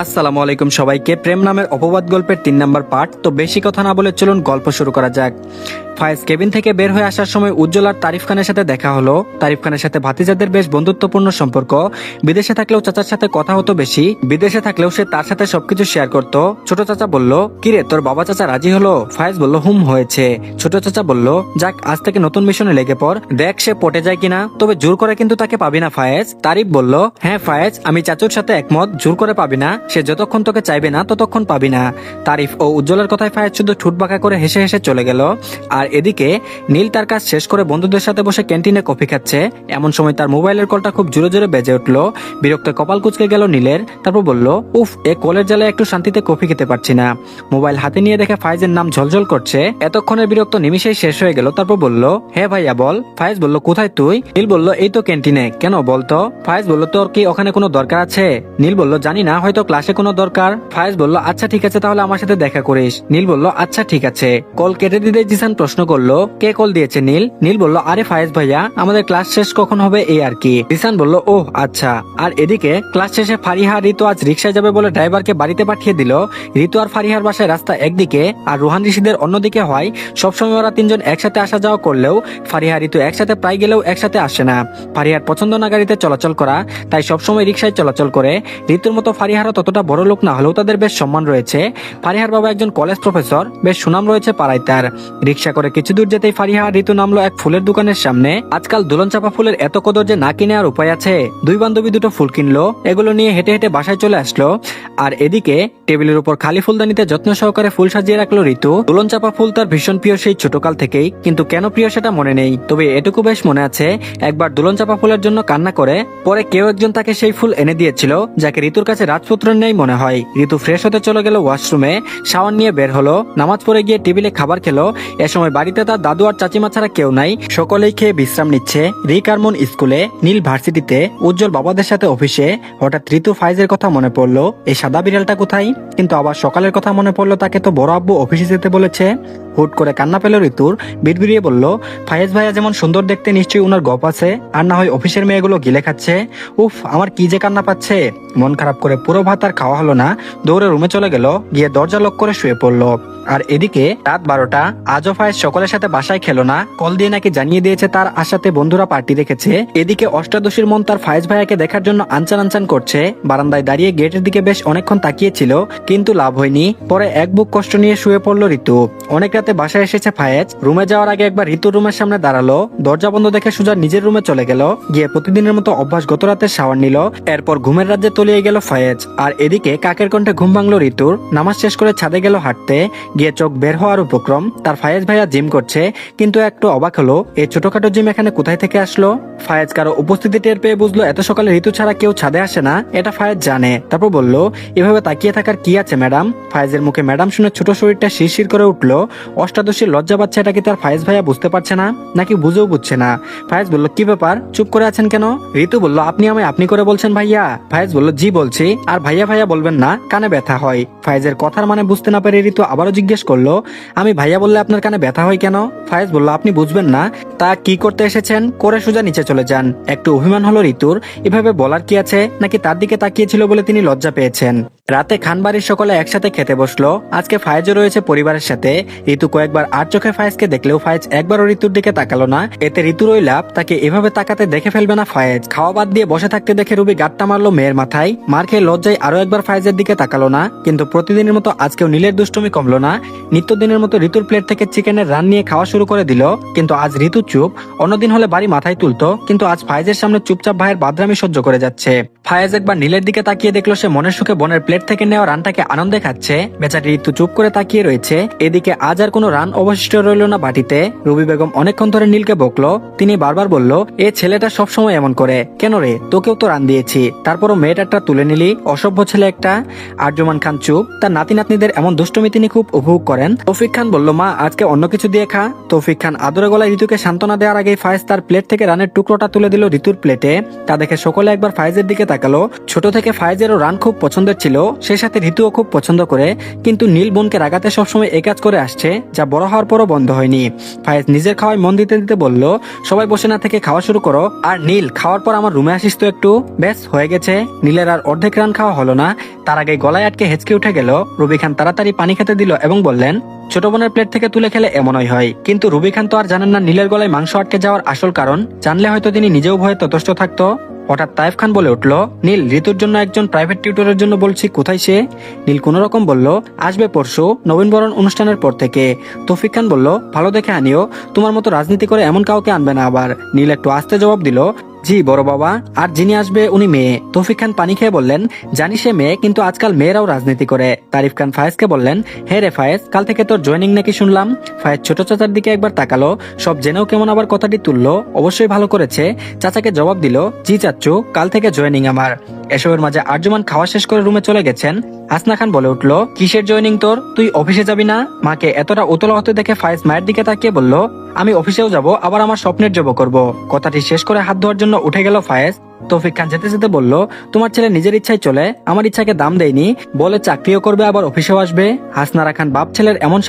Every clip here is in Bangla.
আসসালামু আলাইকুম সবাইকে। প্রেম নামের অপবাদ গল্পের তিন নম্বর পার্ট তো বেশি কথা না বলে চলুন গল্প শুরু করা যাক। ফায়েজ কেবিন থেকে বের হয়ে আসার সময় উজ্জ্বল আর তারিফ খানের সাথে দেখা হলো। তারিফ খানের সাথে ভাতিজাদের বেশ বন্ধুত্বপূর্ণ সম্পর্ক। বিদেশে থাকলেও চাচার সাথে কথা হতো বেশি। বিদেশে থাকলেও সে তার সাথে সবকিছু শেয়ার করত। ছোট চাচা বলল, কিরে, তোর বাবা চাচা রাজি হলো? ফায়েজ বলল, হুম, হয়েছে। ছোট চাচা বলল, যাক, আজ থেকে নতুন মিশনে লেগে পড়। দেখ সে পটে যায় কিনা। তবে জোর করে কিন্তু তাকে পাবি না, ফায়েজ। তারিফ বলল হ্যাঁ ফায়েজ, আমি চাচুর সাথে একমত। জোর করে পাবি না। সে যতক্ষণ তোকে চাইবে না, ততক্ষণ পাবি না। তারিফ ও উজ্জ্বলের কথায় ফায়েজ শুধু ঠুট বাঁকা করে হেসে হেসে চলে গেল। আর এদিকে নীল তার কাজ শেষ করে বন্ধুদের সাথে বসে ক্যান্টিনে কফি খাচ্ছে। এমন সময় তার মোবাইলের কলটা খুব জোরে জোরে বেজে উঠল। বিরক্ত কপাল কুচকে গেল নীলের। তারপর বলল, উফ, এ কলের জ্বালায় একটু শান্তিতে কফি খেতে পারছি না। মোবাইল হাতে নিয়ে দেখে ফাইজের নাম ঝলঝল করছে। এতক্ষণের বিরক্ত নিমিশেই শেষ হয়ে গেল। তারপর বলল, হে ভাইয়া, বল। ফাইজ বলল, কোথায় তুই? নীল বলল, এই তো ক্যান্টিনে। কেন বলতো? ফাইজ বলল, তোর কি ওখানে কোনো দরকার আছে? নীল বলল, জানি না, হয়তো ক্লাসে কোনো দরকার। ফাইজ বলল আচ্ছা ঠিক আছে, তাহলে আমার সাথে দেখা করিস। নীল বলল আচ্ছা ঠিক আছে। কল কেটে দিতে জিসান প্রশ্ন করল, কে কল দিয়েছে নীল? নীল বলল, আরে ফায়েজ ভাইয়া, আমাদের ক্লাস শেষ কখন হবে এই আর কি? জিসান বলল, ওহ আচ্ছা। আর এদিকে ক্লাস শেষে ফারিহা, ঋতু আজ রিক্সায় যাবে বলে ড্রাইভারকে বাড়িতে পাঠিয়ে দিল। ঋতু আর ফারিহার বাসায় রাস্তা একদিকে আর রুহান ঋষিদের অন্যদিকে হয়। সবসময় ওরা তিনজন একসাথে আসা যাওয়া করলেও ফারিহা, ঋতু একসাথে প্রায় গেলেও একসাথে আসে না। ফারিহার পছন্দ না গাড়িতে চলাচল করা, তাই সবসময় রিক্সায় চলাচল করে। ঋতুর মতো ফারিহারও ততটা বড় লোক না হলেও তাদের বেশ সম্মান রয়েছে। ফারিহার বাবা একজন কলেজ প্রফেসর, বেশ সুনাম রয়েছে পাড়ায় তার। রিক্সা করে কিছু দূর যেতেই ফারিহা ঋতু নামলো এক ফুলের দোকানের সামনে। আজকাল দুলন চাপা ফুলের এত কদর যে না কিনে আর উপায় আছে। দুই বান্ধবী দুটো ফুল কিনলো, এগুলো নিয়ে হেঁটে হেঁটে বাসায় চলে আসলো। আর এদিকে টেবিলের উপর খালি ফুলদানিতে যত্ন সহকারে ফুল সাজিয়ে রাখল ঋতু। দুলন চাপা ফুল তার ভীষণ প্রিয় সেই ছোটকাল থেকেই, কিন্তু কেন প্রিয় সেটা মনে নেই। তবে এটুকু বেশ মনে আছে, একবার দুলন চাপা ফুলের জন্য কান্না করে, পরে কেউ একজন তাকে সেই ফুল এনে দিয়েছিল, যাকে ঋতুর কাছে রাজপুত্র নেই মনে হয়। ঋতু ফ্রেশ হতে চলে গেল ওয়াশরুমে, শাওয়ার নিয়ে বের হলো, নামাজ পড়ে গিয়ে টেবিলে খাবার খেলো, এ সময় বাড়িতে তার দাদু আর চাচিমা ছাড়া কেউ নাই। সকলেই খেয়ে বিশ্রাম নিচ্ছে। রিক আর মন স্কুলে, নীল ভার্সিটিতে, উজ্জ্বল বাবাদের সাথে অফিসে। হঠাৎ ঋতু ফাইজের কথা মনে পড়ল, এই সাদা বিড়ালটা কোথায়? কিন্তু আবার সকালের কথা মনে পড়ল, তাকে তো বড় আব্বু অফিসে যেতে বলেছে। হুট করে কান্না পেল ঋতুর। বিড়বিড়িয়ে বলল, ফায়েজ ভাইয়া যেমন সুন্দর দেখতে, নিশ্চয়ই উনার গপ আছে। আর না হয় অফিসের মেয়েগুলো গিলে খাচ্ছে। উফ, আমার কি যে কান্না পাচ্ছে! মন খারাপ করে পুরো ভাত আর খাওয়া হলো না। দৌড়ে রুমে চলে গেল, গিয়ে দরজা লক করে শুয়ে পড়ল। আর এদিকে রাত বারোটা আজও ফায়েজ সকলের সাথে বাসায় খেলো না। কল দিয়ে নাকি জানিয়ে দিয়েছে তার আশাতে বন্ধুরা পার্টি রেখেছে এদিকে অষ্টাদশীর মন তার ফায়েজ ভাইয়াকে দেখার জন্য আনচান আনচান করছে। বারান্দায় দাঁড়িয়ে গেটের দিকে বেশ অনেকক্ষণ তাকিয়েছিল, কিন্তু লাভ হয়নি। পরে এক বুক কষ্ট নিয়ে শুয়ে পড়ল ঋতু। অনেক রাতে বাসায় এসেছে ফায়েজ। রুমে যাওয়ার আগে একবার ঋতুর রুমের সামনে দাঁড়াল। দরজা বন্ধ দেখে সুজা নিজের রুমে চলে গেল। গিয়ে প্রতিদিনের মতো অভ্যাস গত রাতে শাওয়ার নিল। এরপর ঘুমের রাজ্যে তলিয়ে গেল ফায়েজ। আর এদিকে কাকের কণ্ঠে ঘুম ভাঙলো ঋতুর। নামাজ শেষ করে ছাদে গেল হাঁটতে। গিয়ে চোখ বের হওয়ার উপক্রম তার ফায়েজ ভাইয়া জিম করছে, কিন্তু একটু অবাক হলো এই ছোটখাটো জিম এখানে কোথায় থেকে আসলো? ফায়েজ কারও উপস্থিতি টের পেয়ে বুঝলো, এত সকালে ঋতু ছাড়া কেউ ছাদে আসে না। এটা ফায়েজ জানে। তারপর বলল, এভাবে তাকিয়ে থাকার কি আছে, ম্যাডাম? ফায়েজের মুখে ম্যাডাম শুনে ছোট শরীরটা শিরশির করে উঠল। অষ্টাদশীর লজ্জা পাচ্ছে এটা কি তার ফায়েজ ভাইয়া বুঝতে পারছে না, নাকি বুঝেও বুঝছে না? ফায়েজ বলল, কি ব্যাপার? চুপ করে আছেন কেন? ঋতু বলল, আপনি আমায় আপনি করে বলছেন ভাইয়া? ফায়েজ বলল, জি বলছি। আর ভাইয়া ভাইয়া বলবেন না, কানে ব্যথা হয়। ফায়েজের কথার মানে বুঝতে না পেরে ঋতু আবারও জিজ্ঞেস করল, আমি ভাইয়া বললে আপনার কানে ব্যথা হয় কেন? ফায়েজ বলল, আপনি বুঝবেন না, তা কি করতে এসেছেন? করে সোজা নিচে চলে যান। একটু অভিমান হলো ঋতুর, এভাবে বলার কি আছে? নাকি তার দিকে তাকিয়েছিল বলে তিনি লজ্জা পেয়েছেন? রাতে খানবাড়ির সকলে একসাথে খেতে বসল। আজকে ফায়েজও রয়েছে পরিবারের সাথে। ঋতু কয়েকবার আর চোখে ফায়েজকে দেখলেও ফায়েজ একবারও ঋতুর দিকে তাকালো না। এতে ওই লাভ তাকে এভাবে তাকাতে দেখে ফেলবে না ফায়েজ। খাওয়া বাদ দিয়ে বসে থাকতে দেখে রুবি গাট্টা মারলো মেয়ের মাথায়। মার খেয়ে লজ্জায় আরও একবার ফায়েজের দিকে তাকালো না। কিন্তু প্রতিদিনের মতো আজকেও নীলের দুষ্টমি কমলো না। নিত্যদিনের মতো ঋতুর প্লেট থেকে চিকেনের রান নিয়ে খাওয়া শুরু করে দিল। কিন্তু আজ ঋতু চুপ। অন্যদিন হলে বাড়ি মাথায় তুলতো। কিন্তু আজ ফায়েজের সামনে চুপচাপ ভাইয়ের বাদরামি সহ্য করে যাচ্ছে। ফায়েজ একবার নীলের দিকে তাকিয়ে দেখল সে মনের সুখে বোনের প্লেট থেকে নেওয়া রানটাকে আনন্দে খাচ্ছে বেচারি ঋতু চুপ করে তাকিয়ে রয়েছে। এদিকে আজ আর কোনো রান অবশিষ্ট রইল না বাটিতে। রবি বেগম অনেকক্ষণ ধরে নীলকে বকলো। তিনি বারবার বলল, এ ছেলেটা সবসময় এমন করে। কেন রে? তোকেও তো রান দিয়েছি। তারপরও মেয়েটারটা তুলে নিলি? অসভ্য ছেলে একটা? আর্যমান খান চুপ। তার নাতি নাতনিদের এমন দুষ্টমি তিনি খুব উপভোগ করেন। তৌফিক খান বলল, মা, আজকে অন্য কিছু দিয়ে খা। তৌফিক খান আদরে গলায় ঋতুকে সান্ত্বনা দেওয়ার আগে ফায়েজ তার প্লেট থেকে রানের টুকরোটা তুলে দিল ঋতুর প্লেটে। তা দেখে সকলে একবার ফায়েজের দিকে তাকালো। ছোট থেকে ফায়েজেরও রান খুব পছন্দের ছিল। সে সাথে ঋতুও খুব পছন্দ করে, কিন্তু নীল বোনকে রাগাতে সবসময় এই কাজ করে আসছে, যা বড় হওয়ার পরও বন্ধ হয়নি। ফায়েজ নিজের খাওয়ায় মন দিতে দিতে বলল, সবাই বসে না থেকে খাওয়া শুরু করো। আর নীল, খাওয়ার পর আমার রুমে আসিস তো একটু? ব্যাস, হয়ে গেছে। নীলের আর অর্ধেক রান খাওয়া হলো না। তার আগে গলায় আটকে হেঁচকে উঠে গেল। রবি খান তাড়াতাড়ি পানি খেতে দিল এবং বললেন, ছোট বোনের প্লেট থেকে তুলে খেলে এমনই হয়। কিন্তু রুবি খান তো আর জানেন না নীলের গলায় মাংস আটকে যাওয়ার আসল কারণ। জানলে হয়তো তিনি নিজেও ভয়ে ততষ্ট থাকতো। হঠাৎ তাইফ খান বলে উঠল, নীল, ঋতুর জন্য একজন প্রাইভেট টিউটরের জন্য বলছি, কোথায় সে? নীল কোন রকম বলল, আসবে পরশু, নবীনবরণ অনুষ্ঠানের পর থেকে। তৌফিক খান বলল, ভালো দেখে আনিও, তোমার মতো রাজনীতি করে এমন কাউকে আনবে না আবার। নীল একটু আস্তে জবাব দিল জি, বড় বাবা। আর যিনি আসবে, উনি মেয়ে। তৌফিক খান পানি খেয়ে বললেন, জানি সে মেয়ে, কিন্তু আজকাল মেয়েরাও রাজনীতি করে। তারিফ খান ফায়েজকে বললেন, হে রে ফায়েজ, কাল থেকে তোর জয়েনিং নাকি শুনলাম? ফায়েজ ছোট চাচার দিকে একবার তাকালো, সব জেনেও কেমন আবার কথাটি তুললো, অবশ্যই ভালো করেছে। চাচাকে জবাব দিল, জি চাচ্চু, কাল থেকে জয়েনিং আমার। এসবের মাঝে আর্যমান খাওয়া শেষ করে রুমে চলে গেছেন। হাসনা খান বলে উঠল, কিসের জয়েনিং তোর? তুই অফিসে যাবি না? মাকে এতটা উতলা হতে দেখে ফায়েজ মায়ের দিকে তাকিয়ে বলল, আমি অফিসেও যাব, আবার আমার স্বপ্নের জব করব। কথাটি শেষ করে হাত ধোয়ার জন্য উঠে গেল ফায়েজ। তৌফিক খান যেতে যেতে বলল, তোমার ছেলে নিজের ইচ্ছায় চলে, আমার ইচ্ছাকে দাম দেয়নি। বলে চাকরিও করবে, আবার অফিসেও আসবে। হাসনারা খান বাপ ছেলের এমন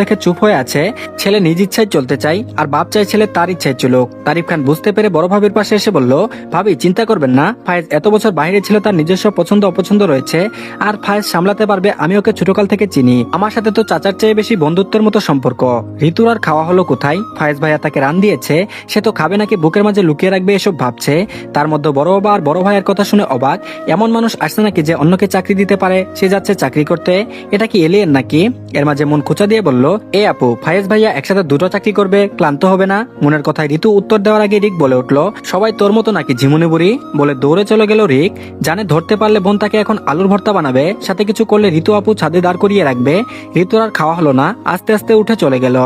দেখে চুপ হয়ে আছে। ছেলে নিজ ইচ্ছায় চলতে চাই আর বাপ চাই ছেলে তার ইচ্ছায় চলুক। তারিফ খান বুঝতে পেরে বড় ভাবির পাশে এসে বলল, ভাবি, চিন্তা করবেন না। ফায়েজ এত বছর বাইরে ছিল, তার নিজস্ব পছন্দ, অপছন্দ রয়েছে। আর ফায়েজ সামলাতে পারবে, আমি ওকে ছোটকাল থেকে চিনি। আমার সাথে তো চাচার চেয়ে বেশি বন্ধুত্বের মতো সম্পর্ক। ঋতুর আর খাওয়া হলো কোথায়? ফায়েজ ভাইয়া তাকে রান দিয়েছে, সে তো খাবে নাকি বুকের মাঝে লুকিয়ে রাখবে, এসব ভাবছে। তার মধ্যে বড় আর বড় ভাইয়ের কথা শুনে অবাক। এমন মানুষ আসছে নাকি যে অন্যকে চাকরি দিতে পারে? সে যাচ্ছে চাকরি করতে। এটা কি এলিয়েন নাকি? এর মাঝে মন খোঁচা দিয়ে বলল, এ আপু, ফায়েজ ভাইয়া একসাথে দুটো চাকরি করবে, ক্লান্ত হবে না? মনের কথায় ঋতু উত্তর দেওয়ার আগে রিক বলে উঠল, সবাই তোর মতো নাকি ঝিমুনি বুড়ি? বলে দৌড়ে চলে গেল রিক। জানে ধরতে পারলে বোন তাকে এখন আলুর ভর্তা বানাবে। সাথে কিছু করলে ঋতু আপু ছাদে দাঁড় করিয়ে রাখবে। ঋতুর আর খাওয়া হলো না। আস্তে আস্তে উঠে চলে গেল।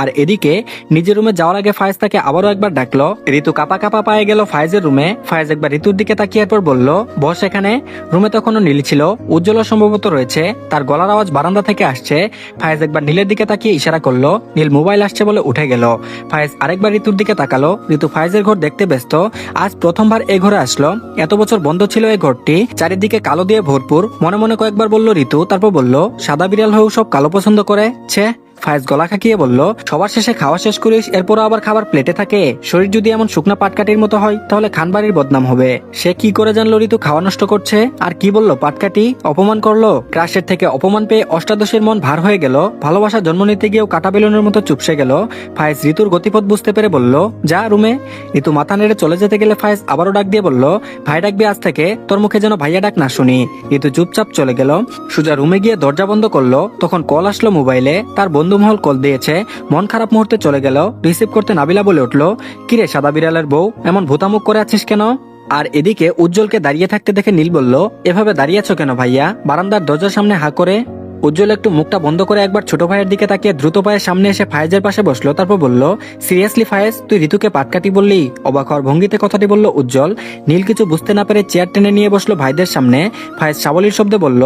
আর এদিকে, নিজের রুমে যাওয়ার আগে ফায়েজ তাকে আবারও একবার ডাকলো। ঋতু কাপা কাপা পায়ে গেল ফায়েজের রুমে। ফায়েজ একবার ঋতুর দিকে তাকিয়ে পর বলল, বস এখানে? রুমে তখনও নীল ছিল উজ্জ্বল সম্ভবত রয়েছে। তার গলার আওয়াজ বারান্দা থেকে আসছে। ফায়েজ একবার নীলের দিকে তাকিয়ে ইশারা করল, নীল মোবাইল আসছে বলে উঠে গেল। ফায়েজ আরেকবার ঋতুর দিকে তাকালো। ঋতু ফায়েজের ঘর দেখতে ব্যস্ত। আজ প্রথমবার এ ঘরে আসলো। এত বছর বন্ধ ছিল এই ঘরটি। চারিদিকে কালো দিয়ে ভরপুর। মনে মনে কয়েকবার বলল ঋতু, তারপর বলল, সাদা বিড়াল হয়েও সব কালো পছন্দ করে? ছে ফায়েজ গলা খাকিয়ে বলল, সবার শেষে খাওয়া শেষ করিস এরপর আবার খাবার প্লেটে থাকে। শরীর যদি এমন শুকনা পাটকাটির মতো হয়, তাহলে খানবাড়ির বদনাম হবে। সে কি করে জানলো ঋতু খাওয়া নষ্ট করছে? আর কি বলল পাটকাটি অপমান করল? ক্রাশের থেকে অপমান পেয়ে অষ্টাদশের মন ভার হয়ে গেল। ভালোবাসা জন্ম নিতে গিয়েও কাটা বেলুনের মতো চুপসে গেল। ফায়েজ ঋতুর গতিপথ বুঝতে পেরে বলল, যা রুমে। ঋতু মাথা নেড়ে চলে যেতে গেলে ফায়েজ আবারও ডাক দিয়ে বলল, ভাই ডাকবি আজ থেকে, তোর মুখে যেন ভাইয়া ডাক না শুনি। ঋতু চুপচাপ চলে গেল। সুজা রুমে গিয়ে দরজা বন্ধ করল। তখন কল আসলো মোবাইলে, তার বন্ধু মহল কল দিয়েছে, মন খারাপ মুহূর্তে চলে গেল, রিসিভ করতে নাবিলা বলে উঠল, কিরে সাদা বিড়ালের বউ, এমন ভূতামুখ করে আছিস কেন? আর এদিকে উজ্জ্বলকে দাঁড়িয়ে থাকতে দেখে নীল বলল, এভাবে দাঁড়িয়ে আছো কেন ভাইয়া? বারান্দার দরজার সামনে হা করে উজ্জ্বল একটু মুখটা বন্ধ করে একবার ছোট ভাইয়ের দিকে তাকিয়ে দ্রুত পায়ের সামনে এসে ফায়েজের পাশে বসল, তারপর বলল, সিরিয়াসলি ফায়েজ, তুই ঋতুকে পাটকাটি বললি? অবাক হওয়ার ভঙ্গিতে কথাটি বলল উজ্জ্বল। নীল কিছু বুঝতে না পেরে চেয়ার টেনে নিয়ে বসল ভাইদের সামনে। ফায়েজ সাবলীর শব্দে বলল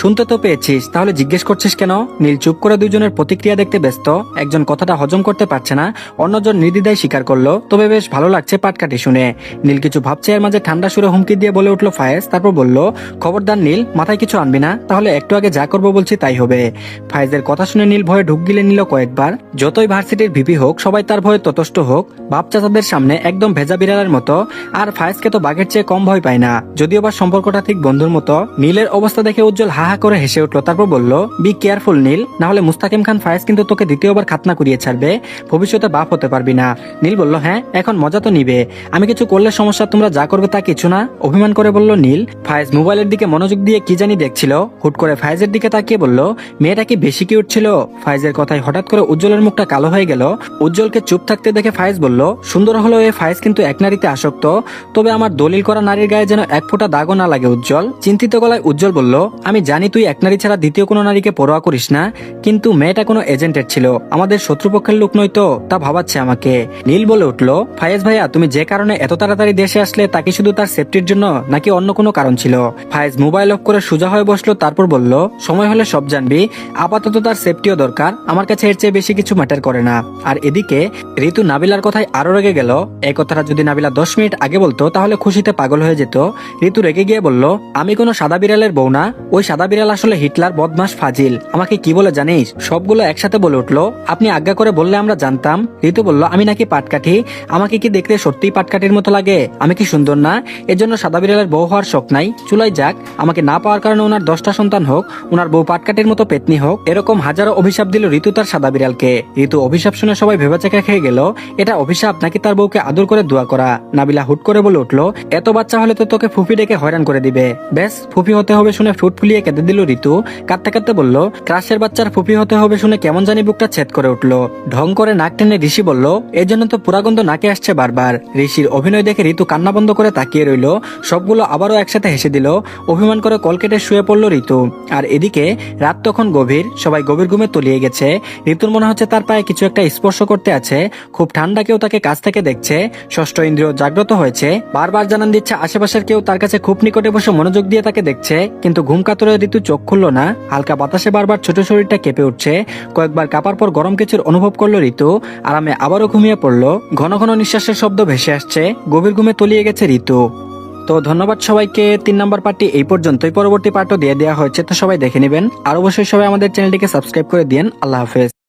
শুনতে তো পেয়েছিস, তাহলে জিজ্ঞেস করছিস কেন? নীল চুপ করে দুইজনের প্রতিক্রিয়া দেখতে ব্যস্ত। একজন কথাটা হজম করতে পারছে না, অন্যজন নির্দিদায় স্বীকার করল। তবে বেশ ভালো লাগছে পাটকাটি শুনে। নীল কিছু ভাবছে, এর মাঝে ঠান্ডা সুরে হুমকি দিয়ে বলে উঠল ফায়েজ, তারপর বলল, খবরদার নীল, মাথায় কিছু আনবি না, তাহলে একটু আগে যা করব বলছি তাই হবে। ফায়েজের কথা শুনে নীল ভয়ে ঢুক গিলে নিল কয়েকবার। যতই ভার্সিটির ভিপি হোক, সবাই তার ভয়ে ততষ্ট হোক, বাপ চাচাদের সামনে একদম ভেজা বিড়ালের মতো, আর ফায়েজকে তো বাঘের চেয়ে কম ভয় পায় না। যদিও বা সম্পর্কটা ঠিক বন্ধুর মতো, নীলের অবস্থা দেখে উজ্জ্বল হা হা করে হেসে উঠল। তারপর বলল বি কেয়ারফুল নীল। না হলে মুস্তাকিম খান ফায়েজ কিন্তু তোকে দ্বিতীয়বার খাতনা করিয়ে ছাড়বে। ভবিষ্যতে বাপ হতে পারবি না। নীল বলল হ্যাঁ এখন মজা তো নিবে। আমি কিছু করলে সমস্যা তোমরা যা করবে তা কিছু না। অভিমান করে বলল নীল। ফায়েজ মোবাইলের দিকে মনোযোগ দিয়ে কি জানি দেখছিল। হুট করে ফায়েজের দিকে তাকিয়ে বলল, মেয়েটা কি বেশি কিউট ছিল? ফায়েজের কথায় হঠাৎ করে উজ্জ্বলের মুখটা কালো হয়ে গেল। উজ্জ্বলকে চুপ থাকতে দেখে ফায়েজ বলল, সুন্দর হলো এ ফায়েজ কিন্তু এক নারীতে আসক্ত। তবে আমার দলিল করা নারীর গায়ে যেন এক ফোঁটা দাগও না লাগে উজ্জ্বল। চিন্তিত গলায় উজ্জ্বল বলল, আমি জানি জানি তুই এক নারী ছাড়া দ্বিতীয় কোনো নারীকে পরোয়া করিস না, কিন্তু মেয়েটা কোনো এজেন্টের ছিল। আমাদের শত্রুপক্ষের লোক নয় তো, তা ভাবাচ্ছে আমাকে। নীল বলে উঠল, ফায়েজ ভাইয়া, তুমি যে কারণে এত তাড়াতাড়ি দেশে আসলে তাকে শুধু তার সেফটির জন্য, নাকি অন্য কোনো কারণ ছিল? ফায়েজ মোবাইল অফ করে সোজা হয়ে বসল, তারপর বলল, সময় হলে সব জানবি, আপাতত তার সেফটিও দরকার, আমার কাছে এর চেয়ে বেশি কিছু ম্যাটার করে না। আর এদিকে, ঋতু নাবিলার কথায় আরও রেগে গেল, এই কথাটা যদি নাবিলা দশ মিনিট আগে বলতো, তাহলে খুশিতে পাগল হয়ে যেত। ঋতু রেগে গিয়ে বলল, আমি কোনো সাদা বিড়ালের বউ না, ওই সাদা বিড়াল আসলে হিটলার বদমাস ফাজিল। আমাকে কি বলে জানিস? সবগুলো একসাথে বলে উঠল, আপনি আজ্ঞা করে বললে আমরা জানতাম। ঋতু বলল, আমি নাকি পাটকাঠি? আমাকে কি দেখতে সত্যিই পাটকাঠির মতো লাগে? আমি কি সুন্দর না? এজন্য সাদা বিড়ালের বউ হওয়ার শখ নাই। চুলাই যাক। আমাকে না পাওয়ার কারণে ওনার দশটা সন্তান হোক, ওনার বউ পাটকাঠির মতো পেতনি হোক, এরকম হাজারো অভিশাপ দিল ঋতু তার সাদা বিড়ালকে। ঋতু অভিশাপ শুনে সবাই ভেবাচাকা খেয়ে গেল, এটা অভিশাপ নাকি তার বউকে আদর করে দোয়া করা? নাবিলা হুট করে বলে উঠল, এত বাচ্চা হলে তো তোকে ফুফি ডেকে হয়রান করে দিবে। ব্যাস ফুফি হতে হবে শুনে ফুট ফুলিয়ে কেঁদে দিল ঋতু। কাঁদতে কাঁদতে বলল, ক্রাশের বাচ্চার ফুফি হতে হবে শুনে কেমন জানি বুকটা ছেদ করে উঠল। ঢং করে নাক টেনে ঋষি বলল এই জন্য তো পুরাগন্ধ নাকে আসছে বারবার। ঋষির অভিনয় দেখে ঋতু কান্না বন্ধ করে তাকিয়ে রইল। সবগুলো আবারও একসাথে হেসে দিল। অভিমান করে কল কেটে শুয়ে পড়ল ঋতু। আর এদিকে রাত তখন গভীর, সবাই গভীর ঘুমে তলিয়ে গেছে। ঋতুর মনে হচ্ছে তার পায়ে কিছু একটা স্পর্শ করতে আছে। খুব ঠান্ডা কেউ তাকে কাছ থেকে দেখছে। ষষ্ঠ ইন্দ্রিয় জাগ্রত হয়েছে। বারবার জানান দিচ্ছে আশেপাশের কেউ তার কাছে খুব নিকটে বসে মনোযোগ দিয়ে তাকে দেখছে। কিন্তু ঘুম কাতরে ঋতু চোখ খুলল না, হালকা বাতাসে বারবার ছোট শরীরটা কেঁপে উঠছে, কয়েকবার কাপার পর গরম কিছুর অনুভব করল ঋতু, আরামে আবারও ঘুমিয়ে পড়ল, ঘন ঘন নিঃশ্বাসের শব্দ ভেসে আসছে, গভীর ঘুমে তলিয়ে গেছে ঋতু। তো ধন্যবাদ সবাইকে, তিন নম্বর পার্টটি এই পর্যন্তই, পরবর্তী পার্টও দিয়ে দেওয়া হয়েছে, তো সবাই দেখে নেবেন, আর অবশ্যই সবাই আমাদের চ্যানেলটিকে সাবস্ক্রাইব করে দিন আল্লাহ হাফেজ।